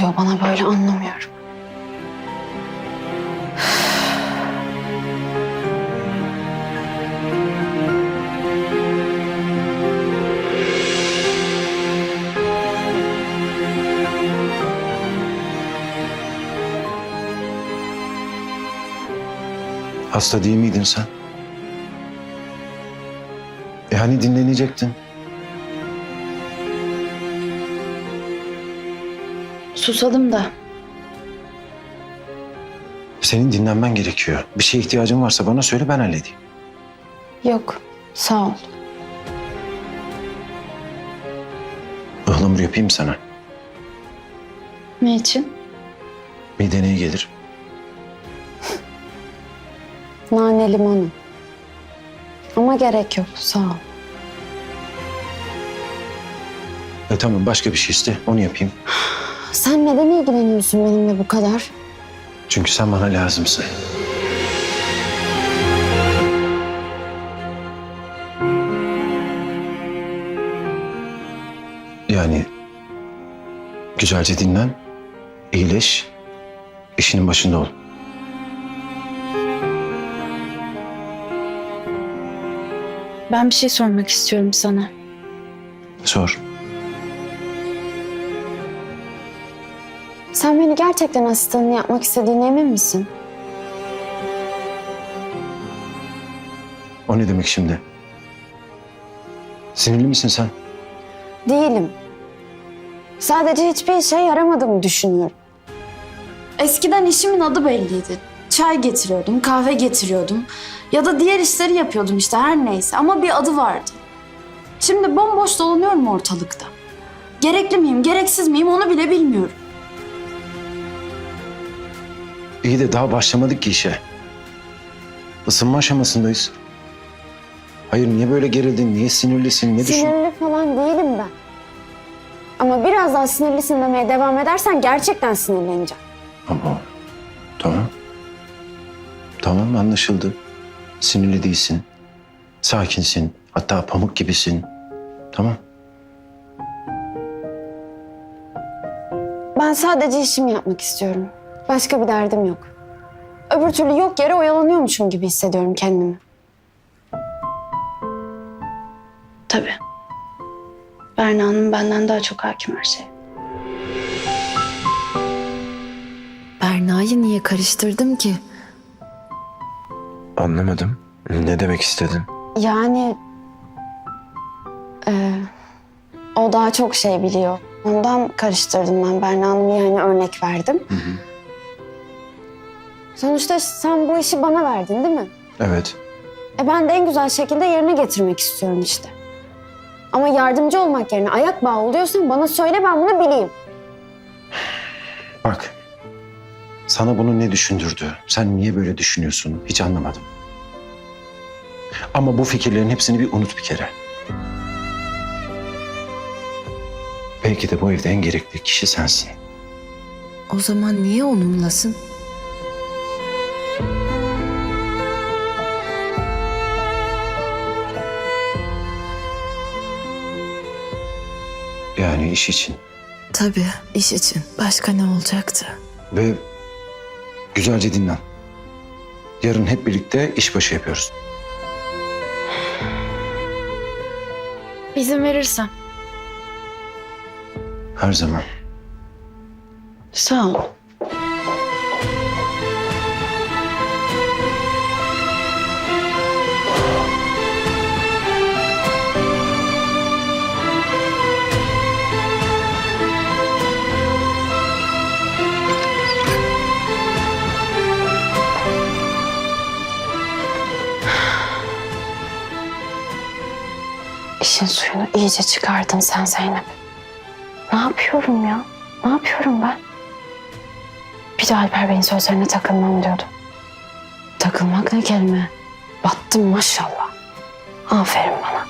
oluyor bana böyle anlamıyorum. Hasta değil miydin sen? E hani dinlenecektin? Susadım da. Senin dinlenmen gerekiyor. Bir şeye ihtiyacın varsa bana söyle ben halledeyim. Yok sağ ol. Ihlamur yapayım sana. Ne için? Midene iyi gelir. Nane limonlu. Ama gerek yok sağ ol. E tamam başka bir şey iste onu yapayım. Sen neden ilgileniyorsun benimle bu kadar? Çünkü sen bana lazımsın. Yani güzelce dinlen, iyileş, işinin başında ol. Ben bir şey sormak istiyorum sana. Sor. Sen beni gerçekten asistanını yapmak istediğine emin misin? O ne demek şimdi? Sinirli misin sen? Değilim. Sadece hiçbir işe yaramadığımı düşünüyorum. Eskiden işimin adı belliydi. Çay getiriyordum, kahve getiriyordum. Ya da diğer işleri yapıyordum işte her neyse ama bir adı vardı. Şimdi bomboş dolanıyorum ortalıkta. Gerekli miyim, gereksiz miyim onu bile bilmiyorum. İyi de daha başlamadık ki işe. Isınma aşamasındayız. Hayır niye böyle gerildin, niye sinirlisin, ne düşün... Sinirli falan değilim ben. Ama biraz daha sinirlisin demeye devam edersen gerçekten sinirleneceğim. Ama tamam. Tamam anlaşıldı. Sinirli değilsin. Sakinsin. Hatta pamuk gibisin. Tamam. Ben sadece işimi yapmak istiyorum. Başka bir derdim yok. Öbür türlü yok yere oyalanıyormuşum gibi hissediyorum kendimi. Tabii. Berna Hanım benden daha çok hakim her şeye. Berna'yı niye karıştırdım ki? Anlamadım. Ne demek istedin? Yani... eee, o daha çok şey biliyor. Ondan karıştırdım ben Berna Hanım'ı yani örnek verdim. Sonuçta sen bu işi bana verdin değil mi? Evet. E ben de en güzel şekilde yerine getirmek istiyorum işte. Ama yardımcı olmak yerine ayak bağı oluyorsan bana söyle ben bunu bileyim. Bak. Sana bunu ne düşündürdü? Sen niye böyle düşünüyorsun? Hiç anlamadım. Ama bu fikirlerin hepsini bir unut bir kere. Belki de bu evde en gerekli kişi sensin. O zaman niye onunlasın? Yani iş için. Tabii iş için. Başka ne olacaktı? Ve güzelce dinlen. Yarın hep birlikte işbaşı yapıyoruz. İzin verirsen. Her zaman. Sağ ol. İşin suyunu iyice çıkardın sen Zeynep. Ne yapıyorum ya? Ne yapıyorum ben? Bir de Alper Bey'in sözlerine takılmam diyordu. Takılmak ne kelime? Battım maşallah. Aferin bana.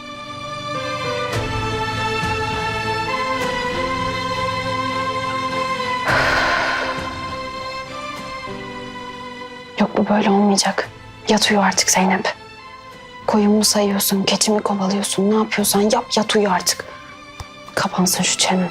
Yok bu böyle olmayacak. Yat uyu artık Zeynep. Koyun mu sayıyorsun, keçi mi kovalıyorsun, ne yapıyorsan yap yat uyu artık. Kapansın şu çenen.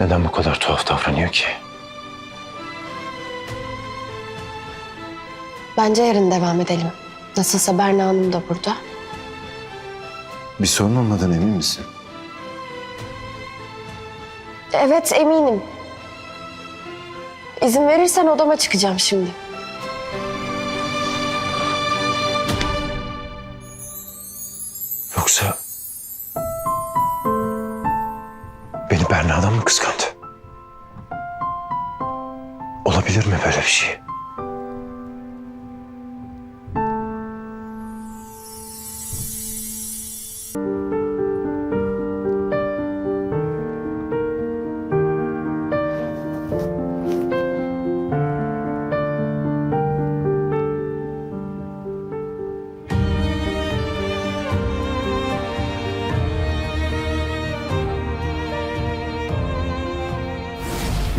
Neden bu kadar tuhaf davranıyor ki? Bence yarın devam edelim. Nasılsa Berna Hanım da burada. Bir sorun olmadan emin misin? Evet eminim. İzin verirsen odama çıkacağım şimdi. Berna'dan mı kıskandı? Olabilir mi böyle bir şey?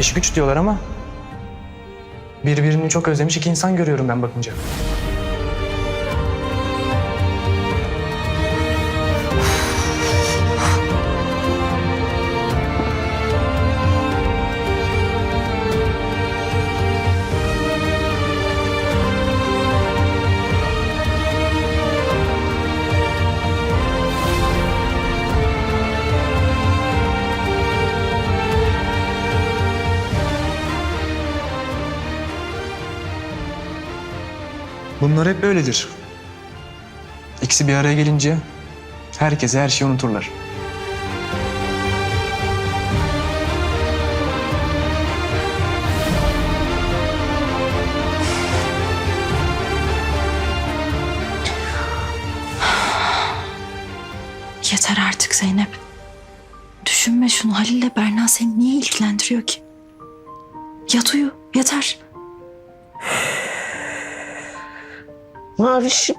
İş güç diyorlar ama birbirini çok özlemiş iki insan görüyorum ben bakınca. Bunlar hep böyledir. İkisi bir araya gelince herkese her şeyi unuturlar. Yeter artık Zeynep. Düşünme şunu Halil'le Berna seni niye ilgilendiriyor ki? Yat uyu yeter. Mavişim.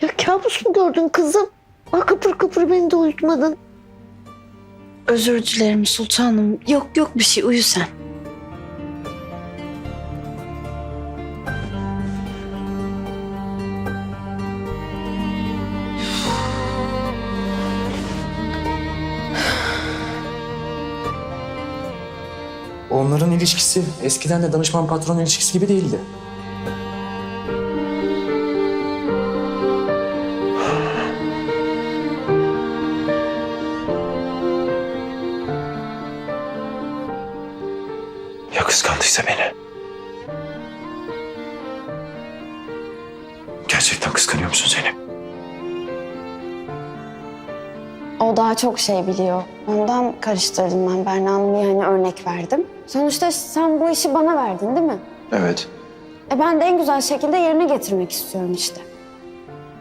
Ya kabus mu gördün kızım? Bak kıpır kıpır beni de uyutmadın. Özür dilerim sultanım. Yok yok bir şey uyu sen. Onların ilişkisi eskiden de danışman patron ilişkisi gibi değildi. Kıskandıysa beni? Gerçekten kıskanıyor musun Zeynep? O daha çok şey biliyor. Ondan karıştırdım ben Berna Hanım'ı yani örnek verdim. Sonuçta sen bu işi bana verdin değil mi? Evet. E ben de en güzel şekilde yerine getirmek istiyorum işte.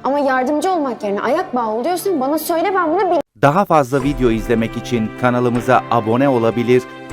Ama yardımcı olmak yerine ayak bağı oluyorsan bana söyle ben bunu Daha fazla video izlemek için kanalımıza abone olabilir,